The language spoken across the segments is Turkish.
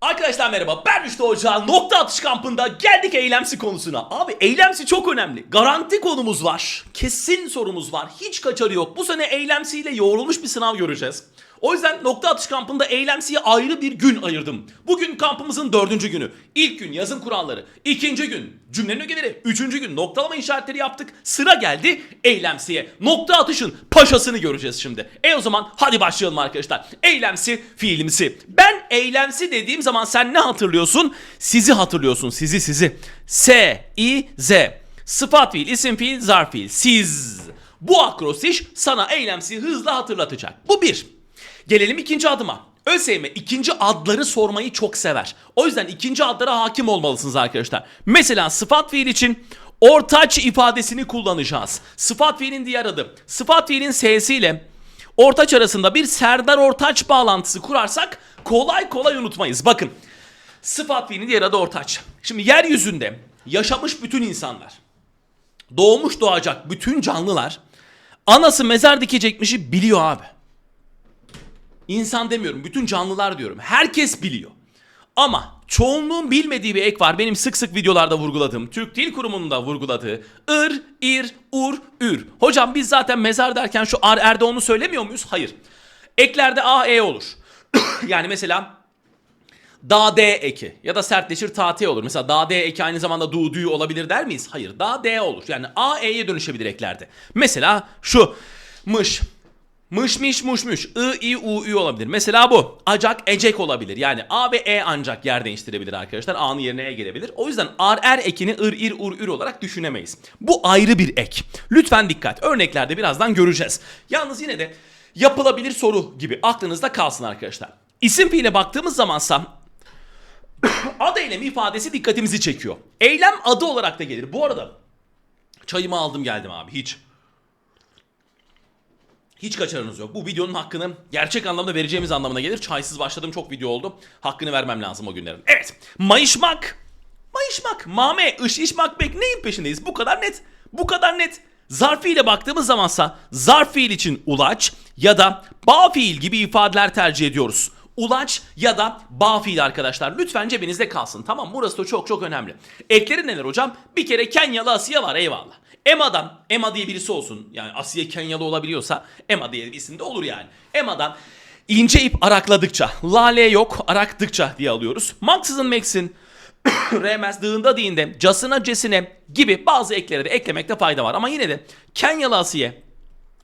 Arkadaşlar merhaba ben Rüştü Hoca nokta atış kampında geldik eylemsi konusuna. Abi eylemsi çok önemli. Garanti konumuz var. Kesin sorumuz var. Hiç kaçarı yok. Bu sene eylemsiyle yoğrulmuş bir sınav göreceğiz. O yüzden nokta atış kampında eylemsiye ayrı bir gün ayırdım. Bugün kampımızın dördüncü günü. İlk gün yazım kuralları. ikinci gün cümlenin ögeleri. Üçüncü gün noktalama işaretleri yaptık. Sıra geldi eylemsiye. Nokta atışın paşasını göreceğiz şimdi. E o zaman hadi başlayalım arkadaşlar. Eylemsi fiilimsi. Ben eylemsi dediğim zaman sen ne hatırlıyorsun? Sizi hatırlıyorsun. Sizi sizi. S, I, Z. Sıfat fiil, isim fiil, zarf fiil. Siz. Bu akrostiş sana eylemsi hızla hatırlatacak. Bu bir. Gelelim ikinci adıma. ÖSYM ikinci adları sormayı çok sever. O yüzden ikinci adlara hakim olmalısınız arkadaşlar. Mesela sıfat fiil için ortaç ifadesini kullanacağız. Sıfat fiilin diğer adı. Sıfat fiilin s'siyle ortaç arasında bir Serdar Ortaç bağlantısı kurarsak kolay kolay unutmayız. Bakın sıfat fiilin diğer adı ortaç. Şimdi yeryüzünde yaşamış bütün insanlar, doğmuş doğacak bütün canlılar anası mezar dikecekmişi biliyor abi. İnsan demiyorum, bütün canlılar diyorum. Herkes biliyor. Ama çoğunluğun bilmediği bir ek var. Benim sık sık videolarda vurguladığım, Türk Dil Kurumu'nun da vurguladığı. ır, ir, ur, ür. Hocam biz zaten mezar derken şu ar, erde onu söylemiyor muyuz? Hayır. Eklerde a, e olur. yani mesela da D eki ya da sertleşir ta T olur. Mesela da D eki aynı zamanda du dü olabilir der miyiz? Hayır. Da D olur. Yani A E'ye dönüşebilir eklerde. Mesela şu mış Mış miş muş muş. I, i, u, ü olabilir. Mesela bu. Acak, ecek olabilir. Yani A ve E ancak yer değiştirebilir arkadaşlar. A'nın yerine E gelebilir. O yüzden ar, er ekini ır, ir, ur, ür olarak düşünemeyiz. Bu ayrı bir ek. Lütfen dikkat. Örneklerde birazdan göreceğiz. Yalnız yine de yapılabilir soru gibi aklınızda kalsın arkadaşlar. İsim fiile baktığımız zamansa ad eylemi ifadesi dikkatimizi çekiyor. Eylem adı olarak da gelir. Bu arada çayımı aldım geldim abi hiç. Hiç kaçarınız yok. Bu videonun hakkını gerçek anlamda vereceğimiz anlamına gelir. Çaysız başladığım çok video oldu. Hakkını vermem lazım o günlerin. Evet. Mayışmak. Mayışmak. Mame, ışışmak bek neyin peşindeyiz? Bu kadar net. Bu kadar net. Zarf fiile baktığımız zamansa zarf fiil için ulaç ya da bağ fiil gibi ifadeler tercih ediyoruz. Ulaç ya da bağ fiil arkadaşlar. Lütfen cebinizde kalsın. Tamam burası da çok çok önemli. Ekleri neler hocam? Bir kere Kenyalı Asiye var eyvallah. Ema'dan, Ema diye birisi olsun. Yani Asiye Kenyalı olabiliyorsa Ema diye bir isim de olur yani. Ema'dan ince ip arakladıkça, lale yok araktıkça diye alıyoruz. Maksızın Max'in Remez dığında değinde, casına cesine gibi bazı ekleri de eklemekte fayda var. Ama yine de Kenyalı Asiye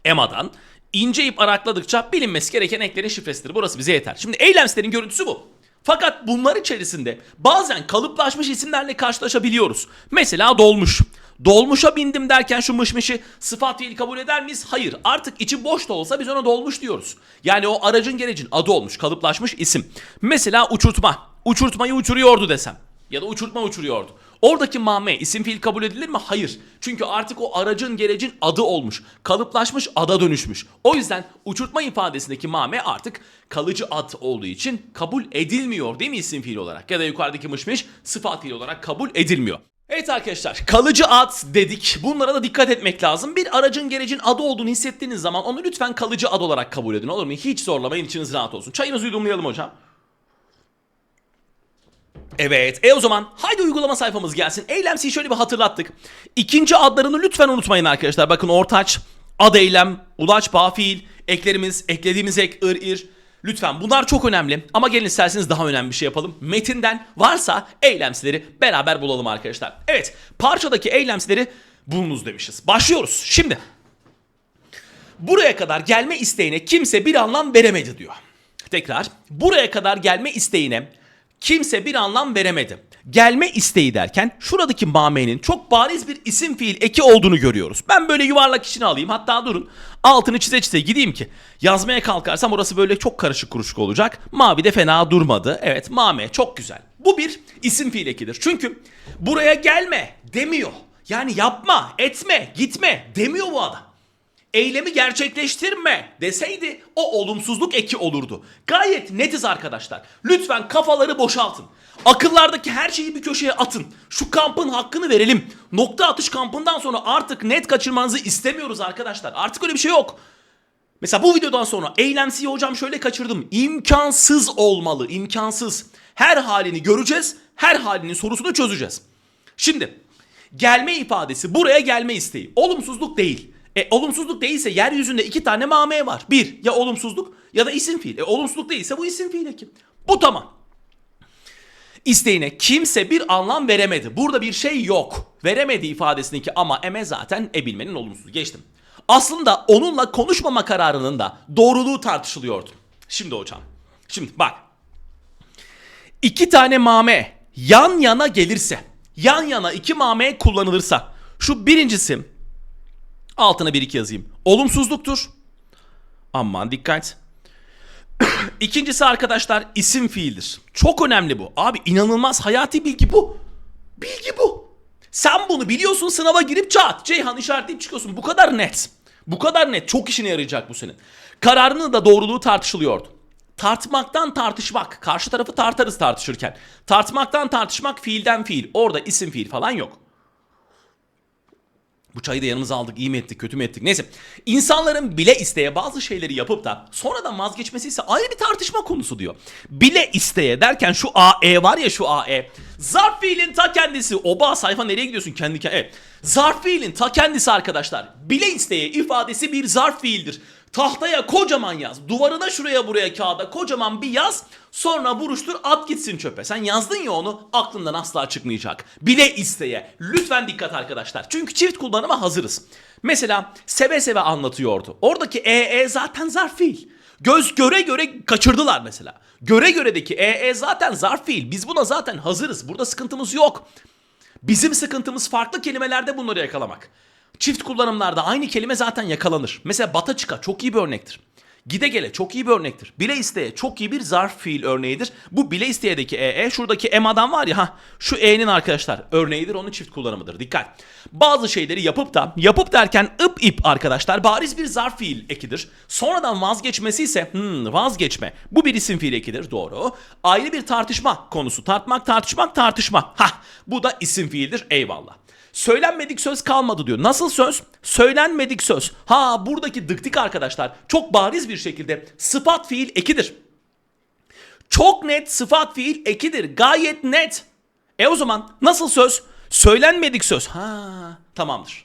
Ema'dan ince ip arakladıkça bilinmesi gereken eklerin şifresidir. Burası bize yeter. Şimdi eylemslerin görüntüsü bu. Fakat bunlar içerisinde bazen kalıplaşmış isimlerle karşılaşabiliyoruz. Mesela dolmuş. Dolmuşa bindim derken şu mışmışı sıfat fiil kabul eder miyiz? Hayır. Artık içi boş da olsa biz ona dolmuş diyoruz. Yani o aracın gerecin adı olmuş, kalıplaşmış isim. Mesela uçurtma. Uçurtmayı uçuruyordu desem. Ya da uçurtma uçuruyordu. Oradaki mame isim fiil kabul edilir mi? Hayır. Çünkü artık o aracın gerecin adı olmuş. Kalıplaşmış ada dönüşmüş. O yüzden uçurtma ifadesindeki mame artık kalıcı ad olduğu için kabul edilmiyor değil mi isim fiil olarak? Ya da yukarıdaki mışmış sıfat fiil olarak kabul edilmiyor. Evet arkadaşlar kalıcı ad dedik. Bunlara da dikkat etmek lazım. Bir aracın gerecin adı olduğunu hissettiğiniz zaman onu lütfen kalıcı ad olarak kabul edin olur mu? Hiç zorlamayın içiniz rahat olsun. Çayımızı yudumlayalım hocam. Evet. E o zaman haydi uygulama sayfamız gelsin. Eylemsiyi şöyle bir hatırlattık. İkinci adlarını lütfen unutmayın arkadaşlar. Bakın ortaç, ad eylem, ulaç, bağ fiil, eklerimiz, eklediğimiz ek, ır, ir. Lütfen bunlar çok önemli. Ama gelin isterseniz daha önemli bir şey yapalım. Metinden varsa eylemsileri beraber bulalım arkadaşlar. Evet parçadaki eylemsileri bulunuz demişiz. Başlıyoruz. Şimdi buraya kadar gelme isteğine kimse bir anlam veremedi diyor. Tekrar buraya kadar gelme isteğine kimse bir anlam veremedi. Gelme isteği derken şuradaki mamenin çok bariz bir isim fiil eki olduğunu görüyoruz. Ben böyle yuvarlak içine alayım hatta durun altını çize çize gideyim ki yazmaya kalkarsam orası böyle çok karışık kuruşuk olacak. Mavi de fena durmadı. Evet mame çok güzel. Bu bir isim fiil ekidir. Çünkü buraya gelme demiyor. Yani yapma, etme, gitme demiyor bu adam eylemi gerçekleştirme deseydi o olumsuzluk eki olurdu. Gayet netiz arkadaşlar. Lütfen kafaları boşaltın. Akıllardaki her şeyi bir köşeye atın. Şu kampın hakkını verelim. Nokta atış kampından sonra artık net kaçırmanızı istemiyoruz arkadaşlar. Artık öyle bir şey yok. Mesela bu videodan sonra eylemsiyi hocam şöyle kaçırdım. İmkansız olmalı, imkansız. Her halini göreceğiz, her halinin sorusunu çözeceğiz. Şimdi gelme ifadesi buraya gelme isteği. Olumsuzluk değil. E olumsuzluk değilse yeryüzünde iki tane mame var. Bir ya olumsuzluk ya da isim fiil. E olumsuzluk değilse bu isim fiil eki. Bu tamam. İsteğine kimse bir anlam veremedi. Burada bir şey yok. Veremedi ifadesindeki ama eme zaten e bilmenin olumsuz. Geçtim. Aslında onunla konuşmama kararının da doğruluğu tartışılıyordu. Şimdi hocam. Şimdi bak. İki tane mame yan yana gelirse, yan yana iki mame kullanılırsa, şu birincisi altına bir iki yazayım. Olumsuzluktur. Aman dikkat. İkincisi arkadaşlar isim fiildir. Çok önemli bu. Abi inanılmaz hayati bilgi bu. Bilgi bu. Sen bunu biliyorsun sınava girip çat Ceyhan işaretleyip çıkıyorsun. Bu kadar net. Bu kadar net. Çok işine yarayacak bu senin. Kararının da doğruluğu tartışılıyordu. Tartmaktan tartışmak. Karşı tarafı tartarız tartışırken. Tartmaktan tartışmak fiilden fiil. Orada isim fiil falan yok. Bu çayı da yanımıza aldık. iyi mi ettik, kötü mü ettik? Neyse. İnsanların bile isteye bazı şeyleri yapıp da sonradan vazgeçmesi ise ayrı bir tartışma konusu diyor. Bile isteye derken şu AE var ya şu AE. Zarf fiilin ta kendisi. Oba sayfa nereye gidiyorsun kendi kendine? Evet. Zarf fiilin ta kendisi arkadaşlar. Bile isteye ifadesi bir zarf fiildir. Tahtaya kocaman yaz. Duvarına şuraya buraya kağıda kocaman bir yaz. Sonra buruştur at gitsin çöpe. Sen yazdın ya onu aklından asla çıkmayacak. Bile isteye. Lütfen dikkat arkadaşlar. Çünkü çift kullanıma hazırız. Mesela seve seve anlatıyordu. Oradaki ee zaten zarf fiil. Göz göre göre kaçırdılar mesela. Göre göredeki ee zaten zarf fiil. Biz buna zaten hazırız. Burada sıkıntımız yok. Bizim sıkıntımız farklı kelimelerde bunları yakalamak. Çift kullanımlarda aynı kelime zaten yakalanır. Mesela bata çıka çok iyi bir örnektir. Gide gele çok iyi bir örnektir. Bile isteye çok iyi bir zarf fiil örneğidir. Bu bile isteyedeki ee şuradaki emadan var ya ha şu e'nin arkadaşlar örneğidir onun çift kullanımıdır. Dikkat. Bazı şeyleri yapıp da yapıp derken ıp ip arkadaşlar bariz bir zarf fiil ekidir. Sonradan vazgeçmesi ise hmm, vazgeçme. Bu bir isim fiil ekidir doğru. Ayrı bir tartışma konusu. Tartmak tartışmak tartışma. Ha bu da isim fiildir eyvallah. Söylenmedik söz kalmadı diyor. Nasıl söz? Söylenmedik söz. Ha buradaki dıktik arkadaşlar çok bariz bir şekilde sıfat fiil ekidir. Çok net sıfat fiil ekidir. Gayet net. E o zaman nasıl söz? Söylenmedik söz. Ha tamamdır.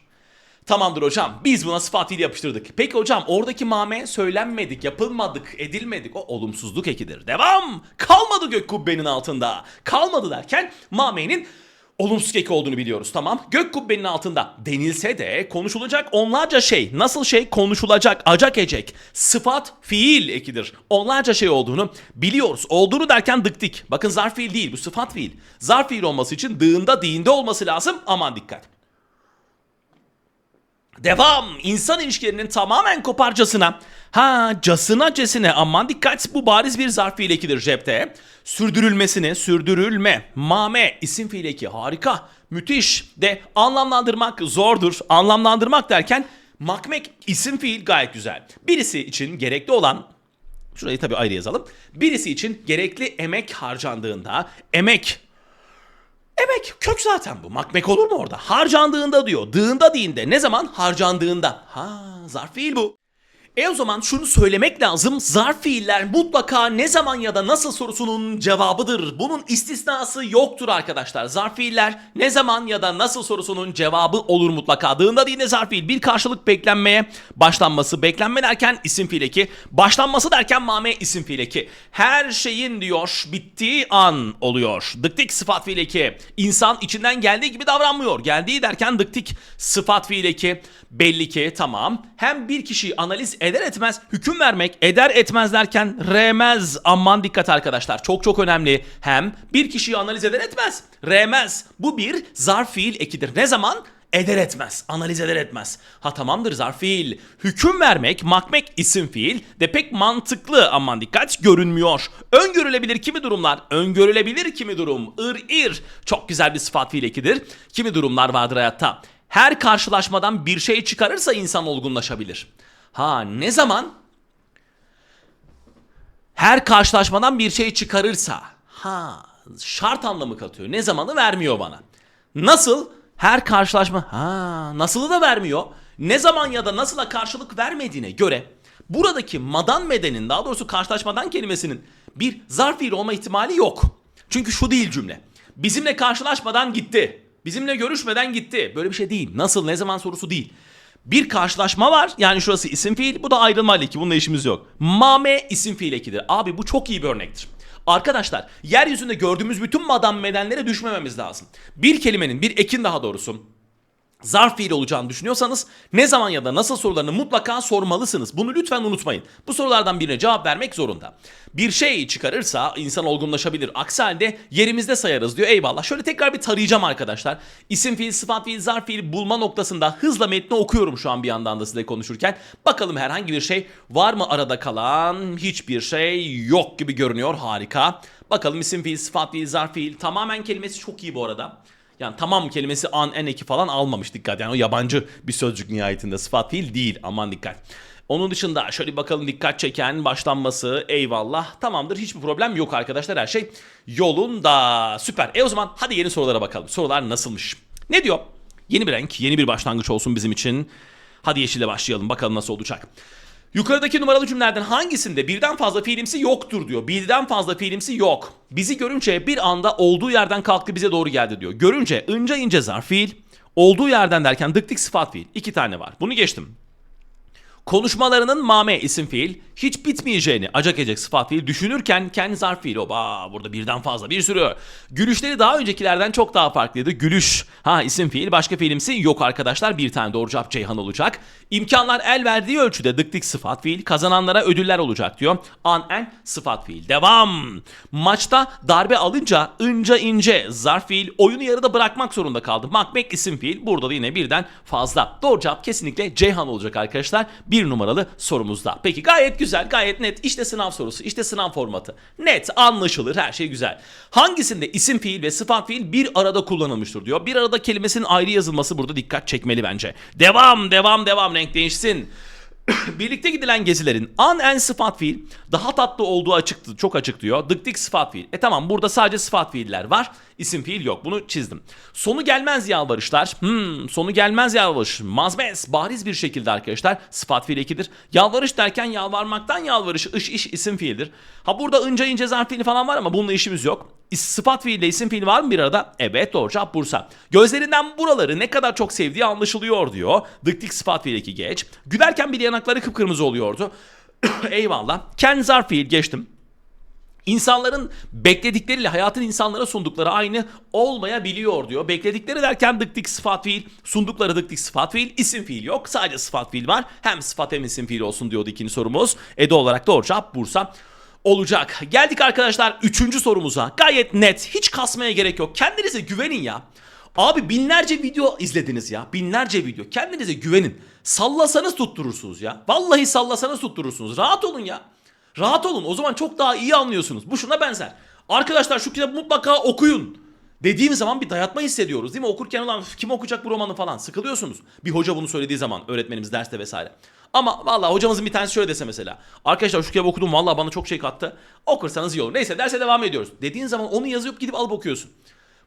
Tamamdır hocam. Biz buna sıfat fiil yapıştırdık. Peki hocam oradaki mame söylenmedik, yapılmadık, edilmedik. O olumsuzluk ekidir. Devam. Kalmadı gök kubbenin altında. Kalmadı derken mamenin olumsuz eki olduğunu biliyoruz tamam. Gök kubbenin altında denilse de konuşulacak onlarca şey. Nasıl şey? Konuşulacak, acak ecek. Sıfat fiil ekidir. Onlarca şey olduğunu biliyoruz. Olduğunu derken dıktik. Bakın zarf fiil değil bu sıfat fiil. Zarf fiil olması için dığında dinde olması lazım. Aman dikkat. Devam. İnsan ilişkilerinin tamamen koparcasına. Ha casına cesine aman dikkat bu bariz bir zarf fiil ekidir cepte. Sürdürülmesini sürdürülme. Mame isim fiil eki harika. Müthiş. De anlamlandırmak zordur. Anlamlandırmak derken makmek isim fiil gayet güzel. Birisi için gerekli olan Şurayı tabii ayrı yazalım. Birisi için gerekli emek harcandığında emek Emek kök zaten bu. Makmek olur mu orada? Harcandığında diyor. Dığında değinde. Ne zaman? Harcandığında. Ha zarf fiil bu. E o zaman şunu söylemek lazım. Zarf fiiller mutlaka ne zaman ya da nasıl sorusunun cevabıdır. Bunun istisnası yoktur arkadaşlar. Zarf fiiller ne zaman ya da nasıl sorusunun cevabı olur mutlaka. Dığında de zarf fiil. Bir karşılık beklenmeye başlanması. Beklenme derken isim fiil eki. Başlanması derken mame isim fiil eki. Her şeyin diyor bittiği an oluyor. Dıktik sıfat fiil eki. İnsan içinden geldiği gibi davranmıyor. Geldiği derken dıktik sıfat fiil eki. Belli ki tamam. Hem bir kişiyi analiz eder etmez hüküm vermek eder etmez derken remez aman dikkat arkadaşlar çok çok önemli. Hem bir kişiyi analiz eder etmez remez bu bir zarf fiil ekidir. Ne zaman? Eder etmez, analiz eder etmez. Ha tamamdır zarf fiil. Hüküm vermek, makmek isim fiil de pek mantıklı aman dikkat görünmüyor. Öngörülebilir kimi durumlar? Öngörülebilir kimi durum? Ir ir. Çok güzel bir sıfat fiil ekidir. Kimi durumlar vardır hayatta? Her karşılaşmadan bir şey çıkarırsa insan olgunlaşabilir. Ha ne zaman? Her karşılaşmadan bir şey çıkarırsa. Ha şart anlamı katıyor. Ne zamanı vermiyor bana. Nasıl? Her karşılaşma. Ha nasılı da vermiyor. Ne zaman ya da nasıla karşılık vermediğine göre buradaki madan medenin daha doğrusu karşılaşmadan kelimesinin bir zarf fiil olma ihtimali yok. Çünkü şu değil cümle. Bizimle karşılaşmadan gitti. Bizimle görüşmeden gitti. Böyle bir şey değil. Nasıl, ne zaman sorusu değil. Bir karşılaşma var. Yani şurası isim fiil. Bu da ayrılma eki. Bununla işimiz yok. Mame isim fiil ekidir. Abi bu çok iyi bir örnektir. Arkadaşlar yeryüzünde gördüğümüz bütün madam medenlere düşmememiz lazım. Bir kelimenin, bir ekin daha doğrusu zarf fiil olacağını düşünüyorsanız ne zaman ya da nasıl sorularını mutlaka sormalısınız. Bunu lütfen unutmayın. Bu sorulardan birine cevap vermek zorunda. Bir şey çıkarırsa insan olgunlaşabilir. Aksi halde yerimizde sayarız diyor. Eyvallah. Şöyle tekrar bir tarayacağım arkadaşlar. İsim fiil, sıfat fiil, zarf fiil bulma noktasında hızla metni okuyorum şu an bir yandan da size konuşurken. Bakalım herhangi bir şey var mı arada kalan? Hiçbir şey yok gibi görünüyor. Harika. Bakalım isim fiil, sıfat fiil, zarf fiil. Tamamen kelimesi çok iyi bu arada. Yani tamam kelimesi an, en, eki falan almamış dikkat. Yani o yabancı bir sözcük nihayetinde sıfat fiil değil. Aman dikkat. Onun dışında şöyle bakalım dikkat çeken başlanması eyvallah. Tamamdır hiçbir problem yok arkadaşlar her şey yolunda. Süper. E o zaman hadi yeni sorulara bakalım. Sorular nasılmış? Ne diyor? Yeni bir renk, yeni bir başlangıç olsun bizim için. Hadi yeşille başlayalım bakalım nasıl olacak. Yukarıdaki numaralı cümlelerden hangisinde birden fazla fiilimsi yoktur diyor. Birden fazla fiilimsi yok. Bizi görünce bir anda olduğu yerden kalktı bize doğru geldi diyor. Görünce ince ince zarf fiil, olduğu yerden derken dık dik sıfat fiil. İki tane var. Bunu geçtim. Konuşmalarının mame isim fiil hiç bitmeyeceğini acak edecek sıfat fiil düşünürken kendi zarf fiil. Oba burada birden fazla bir sürü. Gülüşleri daha öncekilerden çok daha farklıydı. Gülüş ha isim fiil başka fiilimsi yok arkadaşlar. Bir tane doğru cevap Ceyhan olacak. İmkanlar el verdiği ölçüde dık dik sıfat fiil kazananlara ödüller olacak diyor. An en sıfat fiil. Devam. Maçta darbe alınca ince ince zarf fiil oyunu yarıda bırakmak zorunda kaldı. Makmek isim fiil burada da yine birden fazla. Doğru cevap kesinlikle Ceyhan olacak arkadaşlar. Bir numaralı sorumuzda. Peki gayet güzel gayet net. İşte sınav sorusu işte sınav formatı. Net anlaşılır her şey güzel. Hangisinde isim fiil ve sıfat fiil bir arada kullanılmıştır diyor. Bir arada kelimesinin ayrı yazılması burada dikkat çekmeli bence. Devam devam devam renk değişsin. Birlikte gidilen gezilerin an en sıfat fiil daha tatlı olduğu açıktı, çok açık diyor. Dık dik sıfat fiil. E tamam burada sadece sıfat fiiller var. İsim fiil yok. Bunu çizdim. Sonu gelmez yalvarışlar. Hmm, sonu gelmez yalvarış. Mazmez. Bariz bir şekilde arkadaşlar sıfat fiil ekidir. Yalvarış derken yalvarmaktan yalvarış ış iş isim fiildir. Ha burada ince ince zarf fiili falan var ama bununla işimiz yok. Sıfat fiille isim fiil var mı bir arada? Evet doğru cevap Bursa. Gözlerinden buraları ne kadar çok sevdiği anlaşılıyor diyor. Dık dik sıfat fiil eki geç. Gülerken bir yanakları kıpkırmızı oluyordu. Eyvallah. Ken zarf fiil geçtim. İnsanların bekledikleriyle hayatın insanlara sundukları aynı olmayabiliyor diyor. Bekledikleri derken dık dik sıfat fiil, sundukları dık dik sıfat fiil, isim fiil yok. Sadece sıfat fiil var. Hem sıfat hem isim fiil olsun diyordu ikinci sorumuz. Ede olarak doğru cevap Bursa olacak. Geldik arkadaşlar üçüncü sorumuza. Gayet net. Hiç kasmaya gerek yok. Kendinize güvenin ya. Abi binlerce video izlediniz ya. Binlerce video. Kendinize güvenin. Sallasanız tutturursunuz ya. Vallahi sallasanız tutturursunuz. Rahat olun ya. Rahat olun. O zaman çok daha iyi anlıyorsunuz. Bu şuna benzer. Arkadaşlar şu kitabı mutlaka okuyun. Dediğim zaman bir dayatma hissediyoruz değil mi? Okurken ulan "Üf, kim okuyacak bu romanı falan sıkılıyorsunuz. Bir hoca bunu söylediği zaman öğretmenimiz derste vesaire. Ama vallahi hocamızın bir tanesi şöyle dese mesela. Arkadaşlar şu kitabı okudum vallahi bana çok şey kattı. Okursanız iyi olur. Neyse derse devam ediyoruz. Dediğin zaman onu yazıp gidip alıp okuyorsun.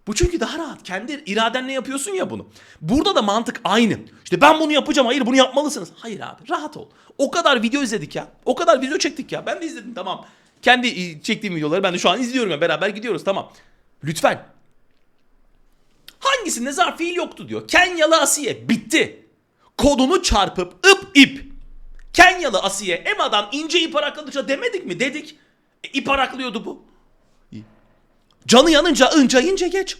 Bu çünkü daha rahat. Kendi iradenle yapıyorsun ya bunu. Burada da mantık aynı. İşte ben bunu yapacağım. Hayır bunu yapmalısınız. Hayır abi rahat ol. O kadar video izledik ya. O kadar video çektik ya. Ben de izledim tamam. Kendi çektiğim videoları ben de şu an izliyorum ya. Beraber gidiyoruz tamam. Lütfen. Hangisinde zarf fiil yoktu diyor. Kenyalı Asiye bitti. Kodunu çarpıp ıp ip. Kenyalı Asiye Emma'dan ince ip arakladıkça demedik mi? Dedik. E, ip araklıyordu bu. Canı yanınca ınca ince geç.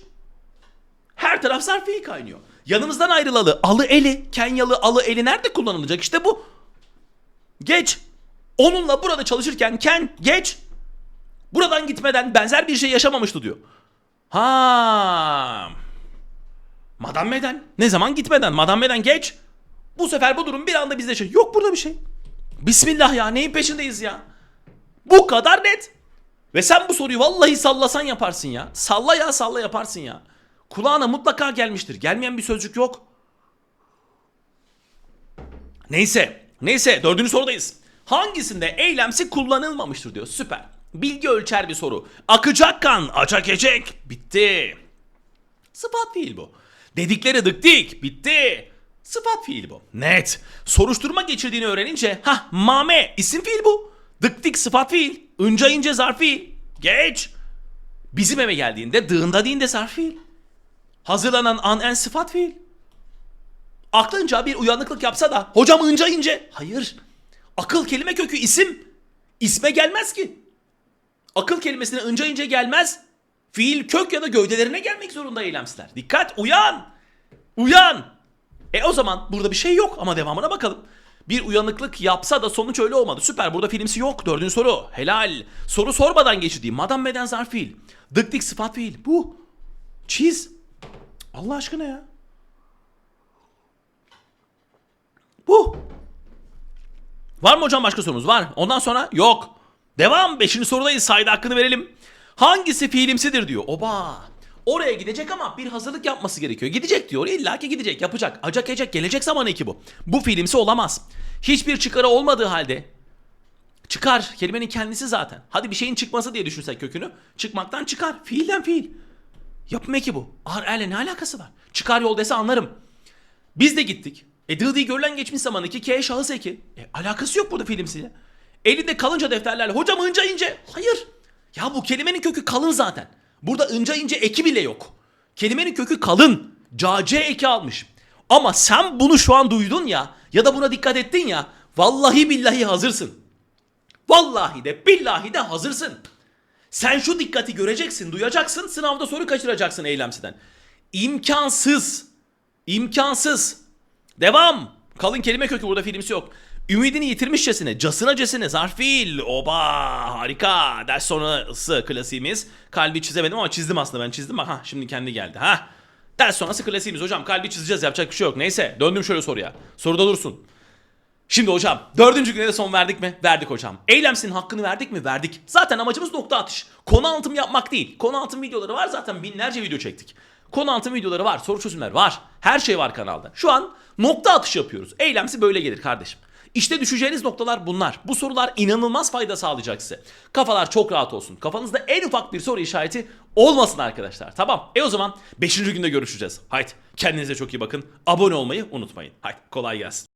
Her taraf zarf fiil kaynıyor. Yanımızdan ayrılalı alı eli, Kenyalı alı eli nerede kullanılacak? İşte bu. Geç. Onunla burada çalışırken Ken geç. Buradan gitmeden benzer bir şey yaşamamıştı diyor. Ha. Madam Meden. Ne zaman gitmeden? Madam Meden geç. Bu sefer bu durum bir anda bizde şey. Yok burada bir şey. Bismillah ya neyin peşindeyiz ya? Bu kadar net. Ve sen bu soruyu vallahi sallasan yaparsın ya. Salla ya salla yaparsın ya. Kulağına mutlaka gelmiştir. Gelmeyen bir sözcük yok. Neyse. Neyse dördüncü sorudayız. Hangisinde eylemsi kullanılmamıştır diyor. Süper. Bilgi ölçer bir soru. Akacak kan, ecek. Bitti. Sıfat fiil bu. Dedikleri dık dik. Bitti. Sıfat fiil bu. Net. Soruşturma geçirdiğini öğrenince ha mame isim fiil bu. Dık dik sıfat fiil. Inca ince zarf fiil. Geç. Bizim eve geldiğinde dığında dinde zarf fiil. Hazırlanan an en sıfat fiil. Aklınca bir uyanıklık yapsa da hocam ince ince. Hayır. Akıl kelime kökü isim. İsme gelmez ki. Akıl kelimesine ince ince gelmez. Fiil kök ya da gövdelerine gelmek zorunda eylemsizler. Dikkat uyan. Uyan. E o zaman burada bir şey yok ama devamına bakalım. Bir uyanıklık yapsa da sonuç öyle olmadı. Süper burada filmsi yok. Dördüncü soru. Helal. Soru sormadan geçti. Madam beden zarf fiil. Dık dik sıfat fiil. Bu. Çiz. Allah aşkına ya. Bu. Var mı hocam başka sorumuz? Var. Ondan sonra yok. Devam. Beşinci sorudayız. Sayda hakkını verelim. Hangisi fiilimsidir diyor. Oba. Oraya gidecek ama bir hazırlık yapması gerekiyor. Gidecek diyor. İlla ki gidecek. Yapacak. Acak ecek. Gelecek zamanı iki bu. Bu fiilimsi olamaz. Hiçbir çıkarı olmadığı halde çıkar. Kelimenin kendisi zaten. Hadi bir şeyin çıkması diye düşünsek kökünü. Çıkmaktan çıkar. Fiilden fiil. Yapım eki bu. Ar erle ne alakası var? Çıkar yol dese anlarım. Biz de gittik. E dı dı görülen geçmiş zaman iki K şahıs eki. E, alakası yok burada filmsiyle. Elinde kalınca defterlerle hocam ince ince. Hayır. Ya bu kelimenin kökü kalın zaten. Burada ince ince eki bile yok. Kelimenin kökü kalın. Cace eki almış. Ama sen bunu şu an duydun ya ya da buna dikkat ettin ya vallahi billahi hazırsın. Vallahi de billahi de hazırsın. Sen şu dikkati göreceksin, duyacaksın, sınavda soru kaçıracaksın eylemsiden. İmkansız. İmkansız. Devam. Kalın kelime kökü burada filmsi yok. Ümidini yitirmişçesine, casınacesine, zarf fiil, oba harika. Ders sonrası klasiğimiz. Kalbi çizemedim ama çizdim aslında ben çizdim. Ha şimdi kendi geldi. Ha. Ders sonrası klasiğimiz hocam kalbi çizeceğiz yapacak bir şey yok. Neyse döndüm şöyle soruya. Soruda dursun. Şimdi hocam dördüncü güne de son verdik mi? Verdik hocam. Eylemsinin hakkını verdik mi? Verdik. Zaten amacımız nokta atış. Konu anlatım yapmak değil. Konu anlatım videoları var zaten binlerce video çektik. Konu anlatım videoları var, soru çözümler var. Her şey var kanalda. Şu an nokta atış yapıyoruz. Eylemsi böyle gelir kardeşim. İşte düşeceğiniz noktalar bunlar. Bu sorular inanılmaz fayda sağlayacak size. Kafalar çok rahat olsun. Kafanızda en ufak bir soru işareti olmasın arkadaşlar. Tamam. E o zaman 5. günde görüşeceğiz. Haydi kendinize çok iyi bakın. Abone olmayı unutmayın. Haydi kolay gelsin.